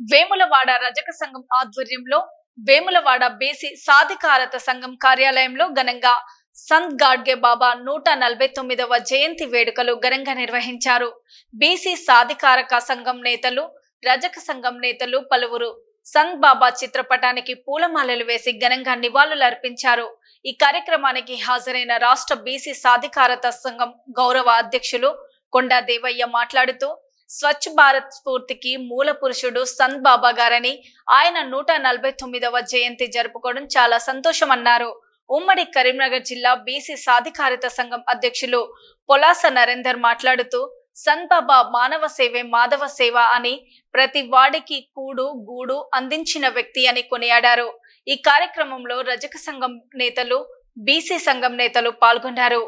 వేములవాడ రజక సంఘం ఆధ్వర్యంలో వేములవాడ బేసి సాధికారత సంఘం కార్యాలయంలో ఘనంగా సంత్ గాడ్గే బాబా నూట నలభై తొమ్మిదవ జయంతి వేడుకలు ఘనంగా నిర్వహించారు. బీసీ సాధికారక సంఘం నేతలు రజక సంఘం నేతలు పలువురు సంత్ బాబా చిత్రపటానికి పూలమాలలు వేసి ఘనంగా నివాళులు అర్పించారు. ఈ కార్యక్రమానికి హాజరైన రాష్ట్ర బీసీ సాధికారత సంఘం గౌరవ అధ్యక్షులు కొండా దేవయ్య మాట్లాడుతూ స్వచ్ఛ భారత్ స్ఫూర్తికి మూల పురుషుడు సంత్ బాబా గారని ఆయన నూట నలభై తొమ్మిదవ జయంతి జరుపుకోవడం చాలా సంతోషం అన్నారు ఉమ్మడి కరీంనగర్ జిల్లా బీసీ సాధికారిత సంఘం అధ్యక్షులు పొలాస నరేందర్ మాట్లాడుతూ సంత్ బాబా మానవ సేవే మాధవ సేవ అని ప్రతి వాడికి కూడు గూడు అందించిన వ్యక్తి అని కొనియాడారు. ఈ కార్యక్రమంలో రజక సంఘం నేతలు బీసీ సంఘం నేతలు పాల్గొన్నారు.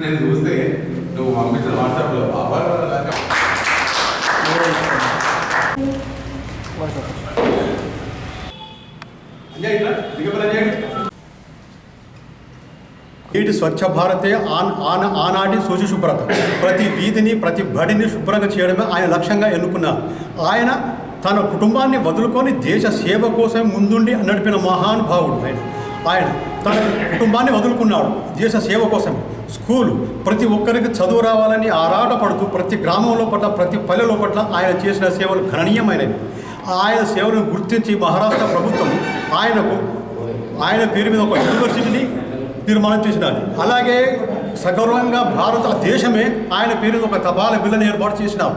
నేను చూస్తే నువ్వు పంపించిన వాట్సాప్లో బాబా నేటి స్వచ్ఛ భారతే ఆన్ ఆన ఆనాటి శుచి శుభ్రత. ప్రతి వీధిని ప్రతి బడిని శుభ్రంగా చేయడమే ఆయన లక్ష్యంగా ఎన్నుకున్నారు. ఆయన తన కుటుంబాన్ని వదులుకొని దేశ సేవ కోసం ముందుండి నడిపిన మహానుభావుడు ఆయన. ఆయన తన కుటుంబాన్ని వదులుకున్నాడు దేశ సేవ కోసం స్కూలు. ప్రతి ఒక్కరికి చదువు రావాలని ఆరాటపడుతూ ప్రతి గ్రామంలో పట్ల ప్రతి పల్లెలో పట్ల ఆయన చేసిన సేవలు గణనీయమైనవి ఆయన సేవలను గుర్తించి మహారాష్ట్ర ప్రభుత్వం ఆయనకు ఆయన పేరు మీద ఒక యూనివర్సిటీని తీర్మానం చేసినది. అలాగే సగౌరవంగా భారత దేశమే ఆయన పేరు మీద ఒక తపాల బిల్లుని ఏర్పాటు చేసినారు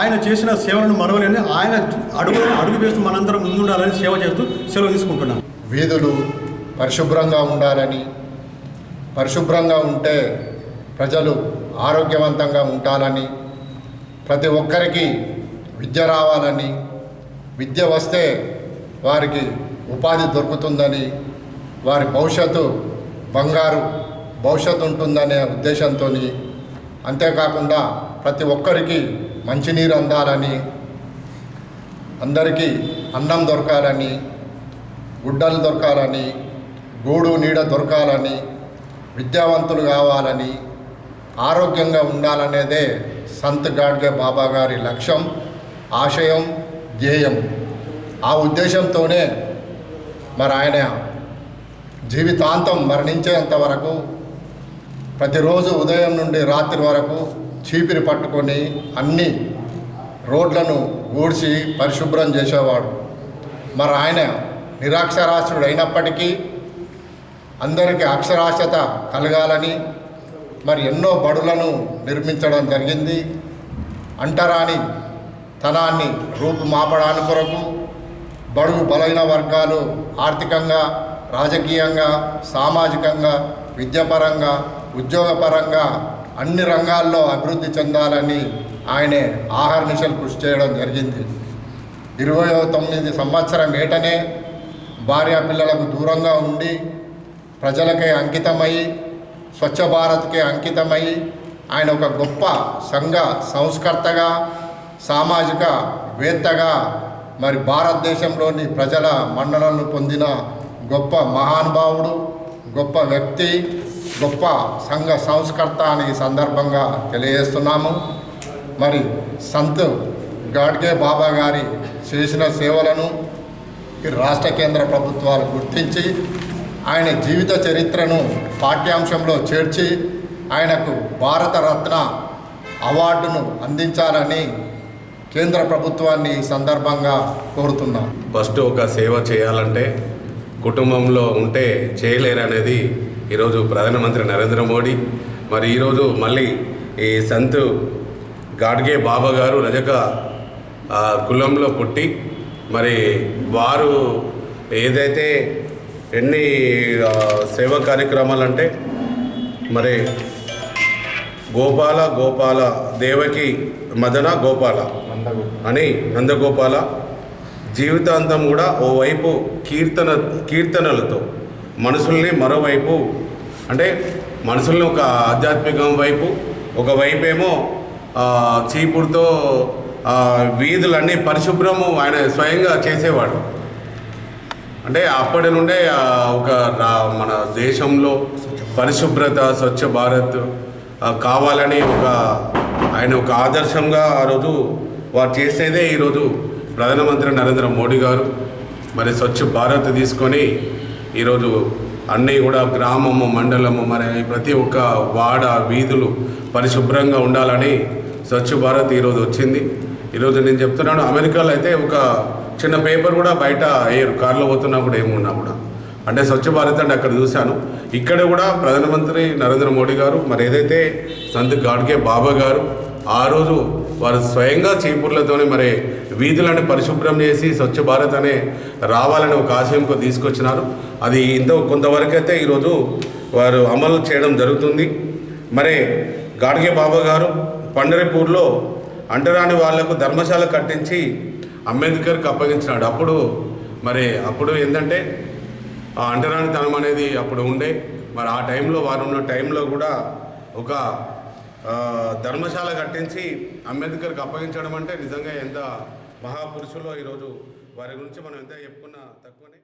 ఆయన చేసిన సేవలను మరవలేని ఆయన అడుగు అడుగు వేస్తూ మనందరం ముందుండాలని సేవ చేస్తూ సెలవు తీసుకుంటున్నాం. వీధులు పరిశుభ్రంగా ఉండాలని పరిశుభ్రంగా ఉంటే ప్రజలు ఆరోగ్యవంతంగా ఉంటారని ప్రతి ఒక్కరికి విద్య రావాలని విద్య వస్తే వారికి ఉపాధి దొరుకుతుందని వారి భవిష్యత్తు బంగారు భవిష్యత్తు ఉంటుందనే ఉద్దేశంతో అంతేకాకుండా ప్రతి ఒక్కరికి మంచినీరు అందాలని అందరికీ అన్నం దొరకాలని గుడ్డలు దొరకాలని గూడు నీడ దొరకాలని విద్యావంతులు కావాలని ఆరోగ్యంగా ఉండాలనేదే సంత్ గాడ్గే బాబా గారి లక్ష్యం ఆశయం ధ్యేయం. ఆ ఉద్దేశంతోనే మరి ఆయన జీవితాంతం మరణించేంత వరకు ప్రతిరోజు ఉదయం నుండి రాత్రి వరకు చీపిరి పట్టుకొని అన్ని రోడ్లను ఊడ్చి పరిశుభ్రం చేసేవాడు. మరి ఆయన నిరాక్షరాస్యుడు అయినప్పటికీ అందరికీ అక్షరాస్యత కలగాలని మరి ఎన్నో బడులను నిర్మించడం జరిగింది. అంటరాని తనాన్ని రూపుమాపడానికి కొరకు బడుగు బలైన వర్గాలు ఆర్థికంగా రాజకీయంగా సామాజికంగా విద్యాపరంగా ఉద్యోగపరంగా అన్ని రంగాల్లో అభివృద్ధి చెందాలని ఆయనే ఆహర్నిశలు కృషి చేయడం జరిగింది. ఇరవై తొమ్మిది సంవత్సరం ఏటనే భార్యా పిల్లలకు దూరంగా ఉండి ప్రజలకే అంకితమై స్వచ్ఛ భారత్కే అంకితమై ఆయన ఒక గొప్ప సంఘ సంస్కర్తగా సామాజిక వేత్తగా మరి భారతదేశంలోని ప్రజల మన్ననలను పొందిన గొప్ప మహానుభావుడు గొప్ప వ్యక్తి గొప్ప సంఘ సంస్కర్త అని సందర్భంగా తెలియజేస్తున్నాము. మరి సంత్ గాడ్గే బాబా గారి చేసిన సేవలను రాష్ట్ర కేంద్ర ప్రభుత్వాలు గుర్తించి ఆయన జీవిత చరిత్రను పాఠ్యాంశంలో చేర్చి ఆయనకు భారతరత్న అవార్డును అందించాలని కేంద్ర ప్రభుత్వాన్ని సందర్భంగా కోరుతున్నాం. ఫస్ట్ ఒక సేవ చేయాలంటే కుటుంబంలో ఉంటే చేయలేరనేది ఈరోజు ప్రధానమంత్రి నరేంద్ర మోడీ. మరి ఈరోజు మళ్ళీ ఈ సంత్ గాడ్గే బాబా గారు రజక కులంలో పుట్టి మరి వారు ఏదైతే ఎన్ని సేవా కార్యక్రమాలు అంటే మరి గోపాల గోపాల దేవకి మదన గోపాల అని నందగోపాల జీవితాంతం కూడా ఓవైపు కీర్తన కీర్తనలతో మనుషుల్ని మరోవైపు అంటే మనుషుల్ని ఒక ఆధ్యాత్మికం వైపు ఒకవైపు ఏమో చీపుడుతో వీధులన్నీ పరిశుభ్రము ఆయన స్వయంగా చేసేవాడు. అంటే అప్పటి నుండే ఒక రా- మన దేశంలో పరిశుభ్రత స్వచ్ఛ భారత్ కావాలని ఒక ఆయన ఒక ఆదర్శంగా ఆ రోజు వారు చేసేదే ఈరోజు ప్రధానమంత్రి నరేంద్ర మోడీ గారు. మరి స్వచ్ఛ భారత్ తీసుకొని ఈరోజు అన్నీ కూడా గ్రామము మండలము మరి ప్రతి ఒక్క వాడ వీధులు పరిశుభ్రంగా ఉండాలని స్వచ్ఛ భారత్ ఈరోజు వచ్చింది. ఈరోజు నేను చెప్తున్నాను అమెరికాలో అయితే ఒక చిన్న పేపర్ కూడా బయట వేయరు. కార్లో పోతున్నా కూడా ఏమున్నా కూడా. అంటే స్వచ్ఛ భారత్ అంటే అక్కడ చూశాను. ఇక్కడ కూడా ప్రధానమంత్రి నరేంద్ర మోడీ గారు మరి ఏదైతే సంత్ గాడ్గే బాబా గారు ఆ రోజు వారు స్వయంగా చీపుర్లతోనే మరి వీధులను పరిశుభ్రం చేసి స్వచ్ఛ భారత్ అనే రావాలని ఒక ఆశయంకు తీసుకొచ్చినారు. అది ఇంత కొంతవరకు అయితే ఈరోజు వారు అమలు చేయడం జరుగుతుంది. మరి గాడ్గే బాబా గారు పండరిపూర్లో అంటరాని వాళ్ళకు ధర్మశాల కట్టించి అంబేద్కర్కి అప్పగించినాడు. అప్పుడు మరి అప్పుడు ఏంటంటే ఆ అంటరానితనం అనేది అప్పుడు ఉండే. మరి ఆ టైంలో వారు ఉన్న టైంలో కూడా ఒక ధర్మశాల కట్టించి అంబేద్కర్కి అప్పగించడం అంటే నిజంగా ఎంత మహాపురుషులో ఈరోజు వారి గురించి మనం ఎంత చెప్పుకున్నా తక్కువనే.